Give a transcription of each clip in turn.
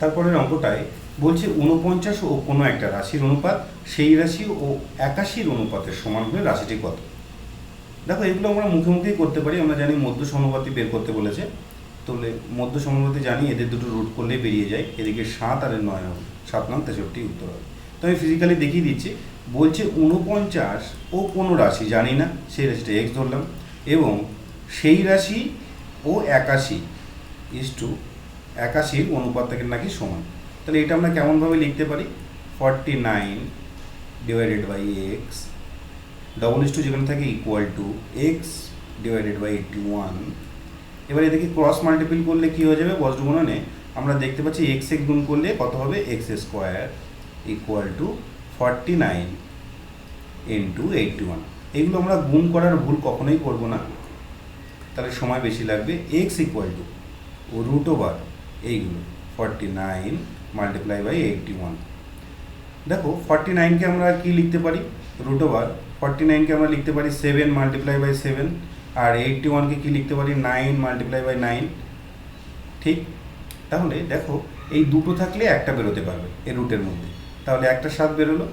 তারপরের অঙ্কটায় বলছে উনপঞ্চাশ ও কোনো একটা রাশির অনুপাত, সেই রাশি ও একাশির অনুপাতের সমান হলে রাশিটি কত? দেখো, এগুলো আমরা মুখে মুখেই করতে পারি, আমরা জানি মধ্য সমানুপাতি বের করতে বলেছে। তাহলে মধ্য সমানুপাতি জানি, এদের দুটো রুট করলে বেরিয়ে যায়। এদিকে সাত আর নয় হবে। সাত নং তেষট্টি উত্তর হবে। তো আমি ফিজিক্যালি দেখিয়ে দিচ্ছি, বলছে উনপঞ্চাশ ও কোনো রাশি, জানি না, সেই রাশিটা এক্স ধরলাম। এবং সেই রাশি ও একাশি ইস টু একাশির অনুপাত থেকে নাকি সমান। তাহলে এটা আমরা কেমনভাবে লিখতে পারি? Forty nine divided by x double is two যেখানে থাকে equal to x divided by eighty one এবার এদিকে ক্রস মাল্টিপিল করলে কী হয়ে যাবে? বজ্র গুণনে আমরা দেখতে পাচ্ছি এক্স এক্স গুণ করলে কত হবে? X square equal to forty nine into eighty one এগুলো আমরা গুণ করার ভুল কখনোই করব না। তাহলে সময় বেশি লাগবে। X equal to root over এইগুলো। Forty nine multiply by eighty one দেখো ফর্টি নাইনকে আমরা কী লিখতে পারি? রুট ওভার ফর্টি নাইনকে আমরা লিখতে পারি সেভেন মাল্টিপ্লাই বাই সেভেন আর এইটটি ওয়ানকে কী লিখতে পারি? নাইন মাল্টিপ্লাই বাই নাইন ঠিক? তাহলে দেখো, এই দুটো থাকলে একটা বেরোতে পারবে এই রুটের মধ্যে। তাহলে একটা সাত বেরোলো,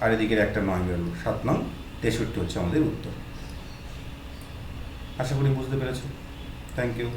আর এদিকের একটা নয় বেরোলো। সাত নং তেষট্টি হচ্ছে আমাদের উত্তর। আশা করি বুঝতে পেরেছ। Thank you